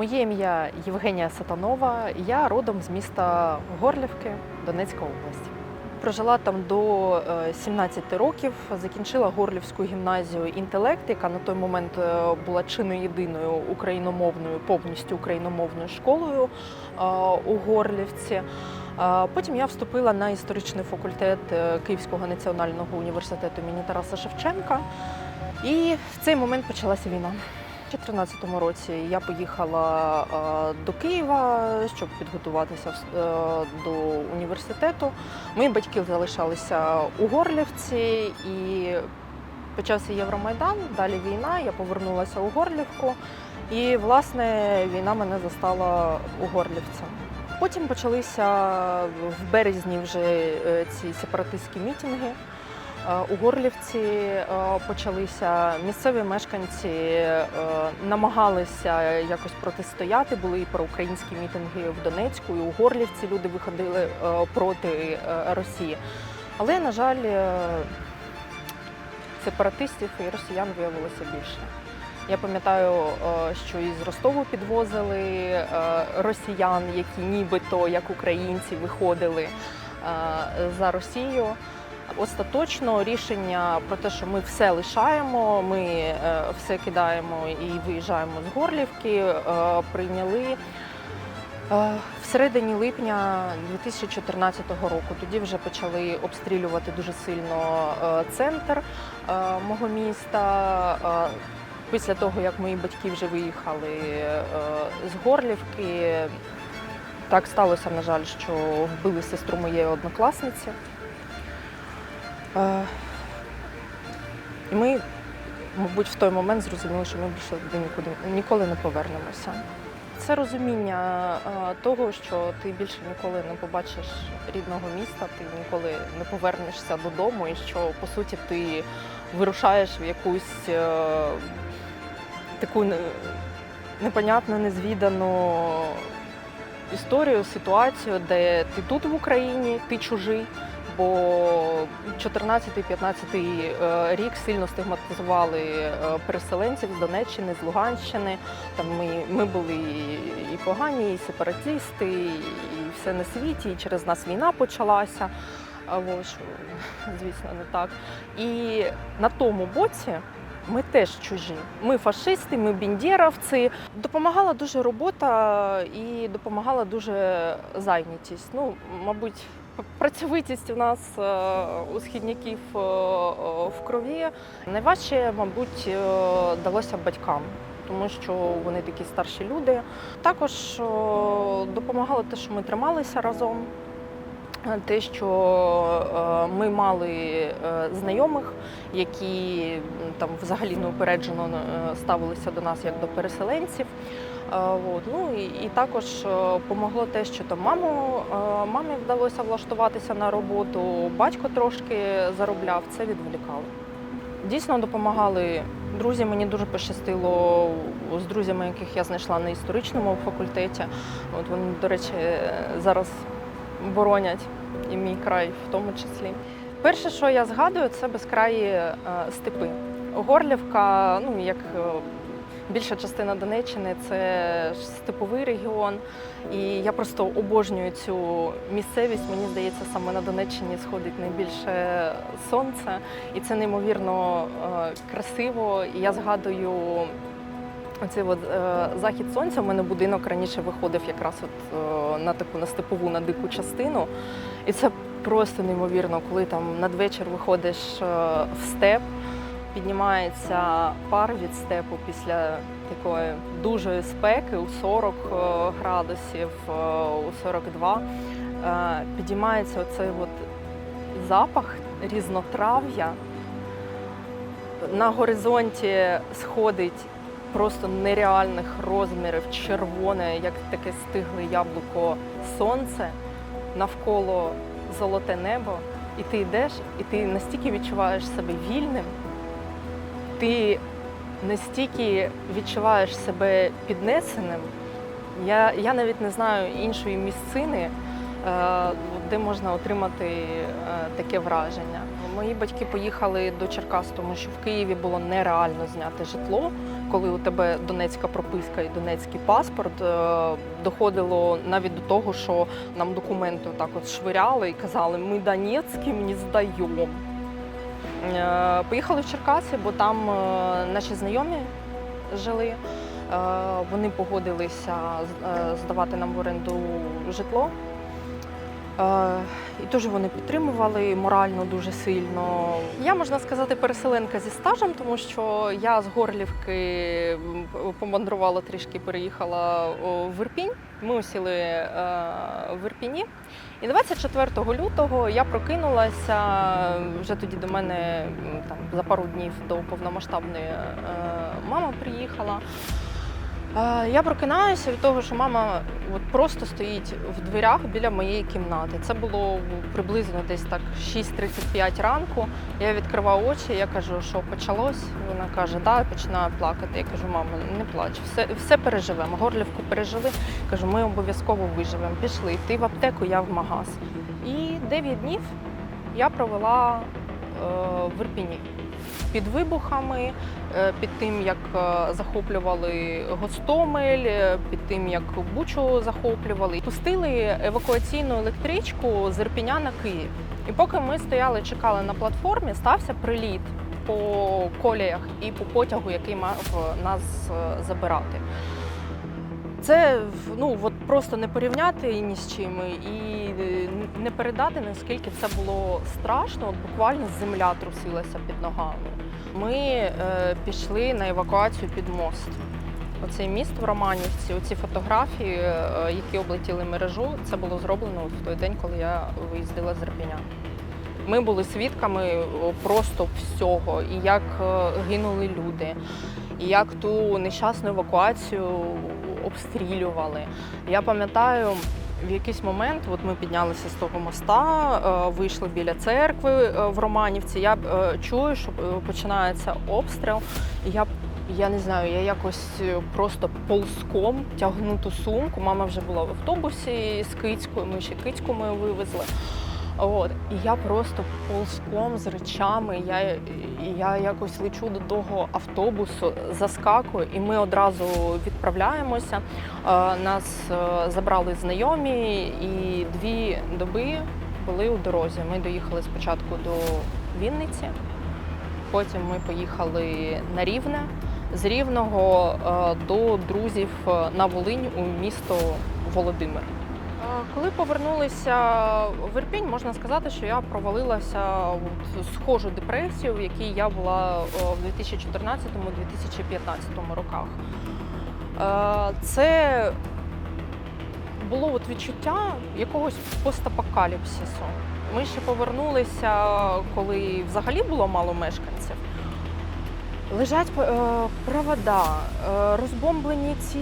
Моє ім'я Євгенія Сатанова. Я родом з міста Горлівки, Донецька область. Прожила там до е, 17 років, закінчила Горлівську гімназію інтелект, яка на той момент е, була чи не єдиною україномовною, повністю україномовною школою е, у Горлівці. Е, Потім я вступила на історичний факультет е, Київського національного університету імені Тараса Шевченка. І в цей момент почалася війна. У 2014 році я поїхала е, до Києва, щоб підготуватися е, до університету. Мої батьки залишалися у Горлівці і почався Євромайдан, далі війна, я повернулася у Горлівку. І, власне, війна мене застала у Горлівці. Потім почалися в березні вже е, ці сепаратистські мітинги. Е, У Горлівці е, почалися місцеві мешканці е, намагалися якось протистояти. Були і проукраїнські мітинги в Донецьку, і у Горлівці люди виходили проти Росії. Але, на жаль, сепаратистів і росіян виявилося більше. Я пам'ятаю, що із Ростову підвозили росіян, які нібито як українці виходили за Росію. Остаточно рішення про те, що ми все лишаємо, ми е, все кидаємо і виїжджаємо з Горлівки, е, прийняли е, всередині липня 2014 року. Тоді вже почали обстрілювати дуже сильно центр мого міста. Після того, як мої батьки вже виїхали з Горлівки, так сталося, на жаль, що вбили сестру моєї однокласниці. І ми, мабуть, в той момент зрозуміли, що ми більше туди нікуди ніколи не повернемося. Це розуміння того, що ти більше ніколи не побачиш рідного міста, ти ніколи не повернешся додому, і що по суті ти вирушаєш в якусь е, таку непонятну, незвідану історію, ситуацію, де ти тут в Україні, ти чужий. Бо 14-15 е, рік сильно стигматизували е, переселенців з Донеччини, з Луганщини. Там ми, ми були і- погані, і сепаратисти, і все на світі. І через нас війна почалася. А ось, звісно, не так. І на тому боці ми теж чужі. Ми фашисти, ми біндєровці. Допомагала дуже робота і допомагала дуже зайнятість. Ну, мабуть, працьовитість у нас е, у східняків е, е, в крові. Найважче, мабуть, далося батькам. Тому що вони такі старші люди. Також допомагало те, що ми трималися разом. Те, що ми мали знайомих, які там взагалі неупереджено ставилися до нас як до переселенців. Е, От. Ну, і, і також е, помогло те, що там маму, е, мамі вдалося влаштуватися на роботу, батько трошки заробляв, це відволікало. Дійсно допомагали друзі. Мені дуже пощастило з друзями, яких я знайшла на історичному факультеті. От вони, до речі, зараз боронять і мій край в тому числі. Перше, що я згадую, це безкраї е, степи. Горлівка, ну як е, більша частина Донеччини, це степовий регіон. І я просто обожнюю цю місцевість. Мені здається, саме на Донеччині сходить найбільше сонце, і це неймовірно е, красиво. І я згадую Оцей от, е, захід сонця. У мене будинок раніше виходив якраз от, е, на таку на степову, на дику частину. І це просто неймовірно, коли там надвечір виходиш в степ, піднімається пар від степу після такої дуже спеки у 40 е, градусів, е, у 42. Е, Підіймається оцей от запах різнотрав'я. На горизонті сходить просто нереальних розмірів, червоне, як таке стигле яблуко сонце, навколо золоте небо, і ти йдеш, і ти настільки відчуваєш себе вільним, ти настільки відчуваєш себе піднесеним. Я, я навіть не знаю іншої місцини, е, де можна отримати е, таке враження. Мої батьки поїхали до Черкас, тому що в Києві було нереально зняти житло. коли у тебе донецька прописка і донецький паспорт, е, доходило навіть до того, що нам документи так от швиряли і казали, ми донецьким не здаємо. Е, Поїхали в Черкаси, бо там е, наші знайомі жили. Е, Вони погодилися здавати нам в оренду житло. Е, І теж вони підтримували морально дуже сильно. Я можна сказати переселенка зі стажем, тому що я з Горлівки помандрувала трішки, переїхала в Ірпінь. Ми осіли е, в Ірпіні. І 24 лютого я прокинулася. Вже тоді до мене там за пару днів до повномасштабної е, мама приїхала. Е, Я прокинаюся від того, що мама от просто стоїть в дверях біля моєї кімнати. Це було приблизно десь так 6.35 ранку. Я відкриваю очі, я кажу, що почалось. Вона каже, да, я починаю плакати. Я кажу, мама, не плач, все, все переживемо. Горлівку пережили. Кажу, ми обов'язково виживемо. Пішли. Ти в аптеку, я в магаз. І 9 днів я провела е, в Ірпіні під вибухами, е, під тим, як е, захоплювали Гостомель, е, під тим, як Бучу захоплювали. Пустили евакуаційну електричку з Ірпіня на Київ. І поки ми стояли, чекали на платформі, стався приліт по коліях і по потягу, який мав нас забирати. Це ну от просто не порівняти ні з чим і е, не передати наскільки це було страшно. От буквально земля трусилася під ногами. Ми е, пішли на евакуацію під мост. Оцей міст в Романівці, оці фотографії, е, які облетіли мережу, це було зроблено в той день, коли я виїздила з Ірпеня. Ми були свідками просто всього, і як е, гинули люди, і як ту нещасну евакуацію обстрілювали. Я пам'ятаю, в якийсь момент, от ми піднялися з того моста, е, вийшли біля церкви е, в Романівці. Я е, чую, що починається обстріл. Я я не знаю, я якось просто ползком тягну ту сумку. Мама вже була в автобусі з Кицькою, ми ще Кицьку ми вивезли. От, і я просто ползком з речами. Я, я якось лечу до того автобусу, заскакую, і ми одразу відправляємося. Е, Нас е, забрали знайомі, і дві доби були у дорозі. Ми доїхали спочатку до Вінниці, потім ми поїхали на Рівне. З Рівного е, до друзів на Волинь у місто Володимир. Коли повернулися в Ірпінь, можна сказати, що я провалилася в схожу депресію, в якій я була е, в 2014-2015 роках. Е, Це було от відчуття якогось постапокаліпсису. Ми ще повернулися, коли взагалі було мало мешканців. Лежать е, провода, розбомблені ці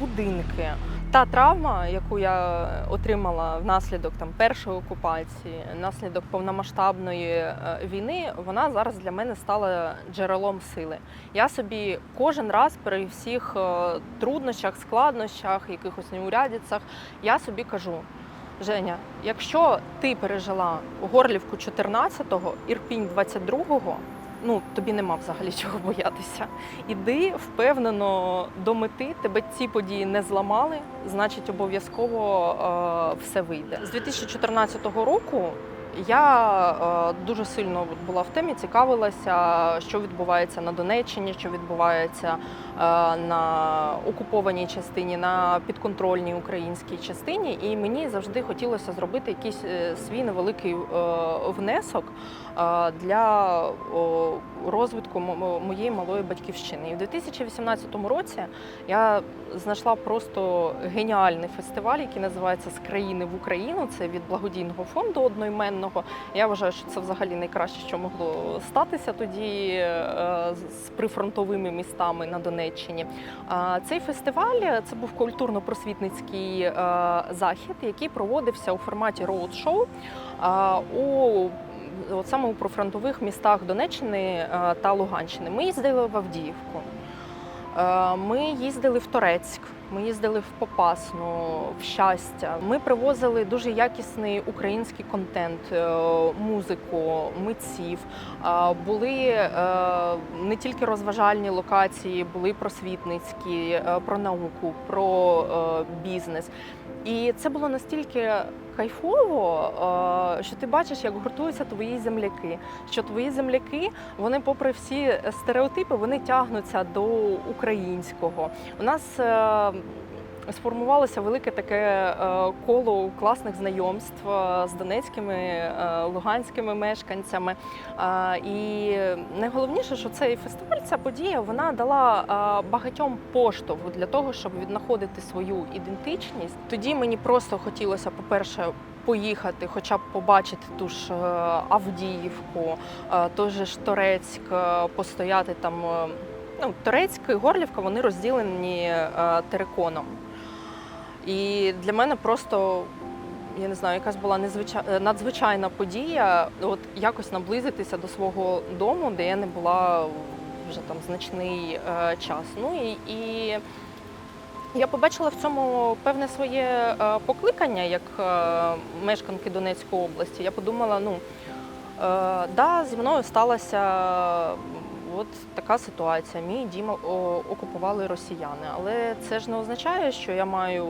будинки. Та травма, яку я отримала внаслідок там першої окупації, внаслідок повномасштабної е, війни, вона зараз для мене стала джерелом сили. Я собі кожен раз при всіх е, труднощах, складнощах, якихось неурядицях, я собі кажу. Женя, якщо ти пережила Горлівку 14-го, Ірпінь 22-го, ну тобі нема взагалі чого боятися. Іди впевнено до мети, тебе ці події не зламали, значить обов'язково е, все вийде. З 2014 року я е, дуже сильно була в темі, цікавилася, що відбувається на Донеччині, що відбувається е, на окупованій частині, на підконтрольній українській частині. І мені завжди хотілося зробити якийсь е, свій невеликий внесок для розвитку моєї малої батьківщини. І в 2018 році я знайшла просто геніальний фестиваль, який називається З країни в Україну. Це від благодійного фонду одноіменного. Я вважаю, що це взагалі найкраще, що могло статися тоді е, з прифронтовими містами на Донеччині. Цей фестиваль це був культурно-просвітницький е, захід, який проводився у форматі роуд-шоу у от саме у прифронтових містах Донеччини е, та Луганщини. Ми їздили в Авдіївку, е, ми їздили в Торецьк. Ми їздили в Попасну, в щастя. Ми привозили дуже якісний український контент, е, музику, митців. Були е, не тільки розважальні локації, були просвітницькі, е, про науку, про бізнес. І це було настільки кайфово, е, що ти бачиш, як гуртуються твої земляки. Що твої земляки, вони, попри всі стереотипи, вони тягнуться до українського. У нас е, сформувалося велике таке е, коло класних знайомств е, з донецькими, е, луганськими мешканцями. І найголовніше, що цей фестиваль, ця подія, вона дала багатьом поштовх для того, щоб віднаходити свою ідентичність. Тоді мені просто хотілося, по-перше, поїхати, хоча б побачити ту ж Авдіївку, той же ж Торецьк, постояти там. Ну, Торецьк і Горлівка вони розділені териконом. І для мене просто, я не знаю, якась була незвичай... е, надзвичайна подія, от якось наблизитися до свого дому, де я не була вже там значний е, час. Ну і, і я побачила в цьому певне своє е, покликання як е, мешканки Донецької області. Я подумала, ну е, да, зі мною сталася от така ситуація. Мій дім окупували росіяни. Але це ж не означає, що я маю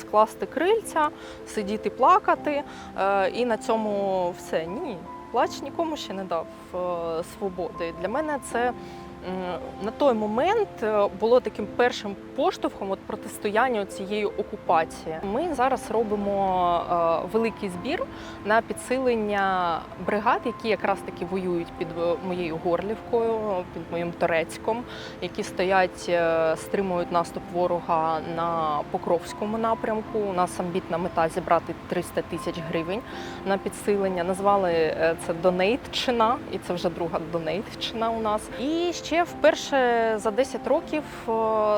скласти крильця, сидіти плакати е, і на цьому все. Ні. Плач нікому ще не дав е, свободи. Для мене це на той момент е, було таким першим поштовхом от протистояння цієї окупації. Ми зараз робимо е, великий збір на підсилення бригад, які якраз таки воюють під е, моєю горлівкою, під моїм Торецьком, які стоять, е, стримують наступ ворога на Покровському напрямку. У нас амбітна мета зібрати 300 тисяч гривень на підсилення. Назвали е, це Донейтчина, і це вже друга Донейтчина у нас. І ще вперше за 10 років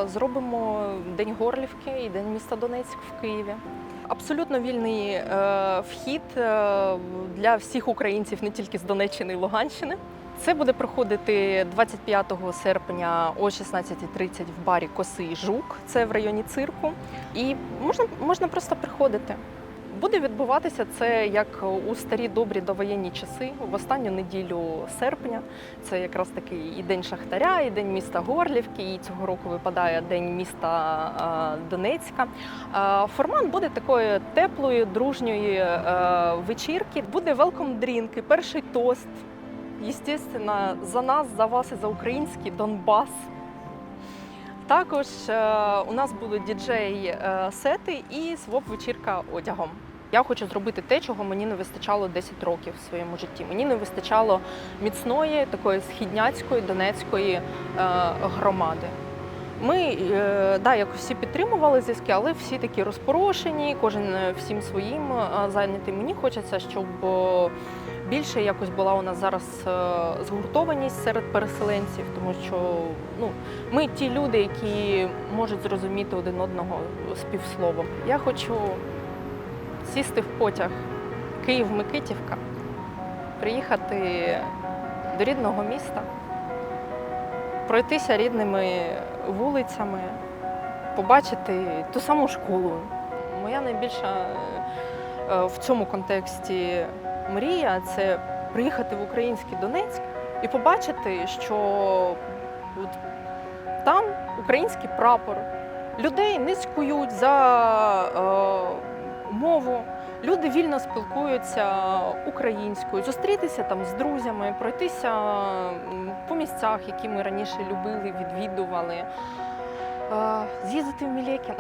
зробимо День Горлівки і День міста Донецьк в Києві. Абсолютно вільний е, вхід е, для всіх українців, не тільки з Донеччини і Луганщини. Це буде проходити 25 серпня о 16.30 в барі Косий Жук. Це в районі цирку. І можна, можна просто приходити. Буде відбуватися це як у старі добрі довоєнні часи, в останню неділю серпня. Це якраз такий і день Шахтаря, і день міста Горлівки. І цього року випадає день міста Донецька. Формат буде такої теплої, дружньої е, вечірки. Буде велком дрінки, перший тост. Єстественно, за нас, за вас і за український Донбас. Також е, у нас будуть діджей-сети і своп-вечірка одягом. Я хочу зробити те, чого мені не вистачало 10 років в своєму житті. Мені не вистачало міцної, такої східняцької донецької е, громади. Ми е, да, якось всі підтримували зв'язки, але всі такі розпорошені, кожен е, всім своїм е, зайнятий. Мені хочеться, щоб е, більше якось була у нас зараз е, згуртованість серед переселенців, тому що ну, ми ті люди, які можуть зрозуміти один одного співсловом. Я хочу сісти в потяг Київ-Микитівка, приїхати до рідного міста, пройтися рідними вулицями, побачити ту саму школу. Моя найбільша е, в цьому контексті мрія це приїхати в український Донецьк і побачити, що от там український прапор, людей не скують за е, мову. Люди вільно спілкуються українською, зустрітися там з друзями, пройтися по місцях, які ми раніше любили, відвідували, е, з'їздити в Мілєкін.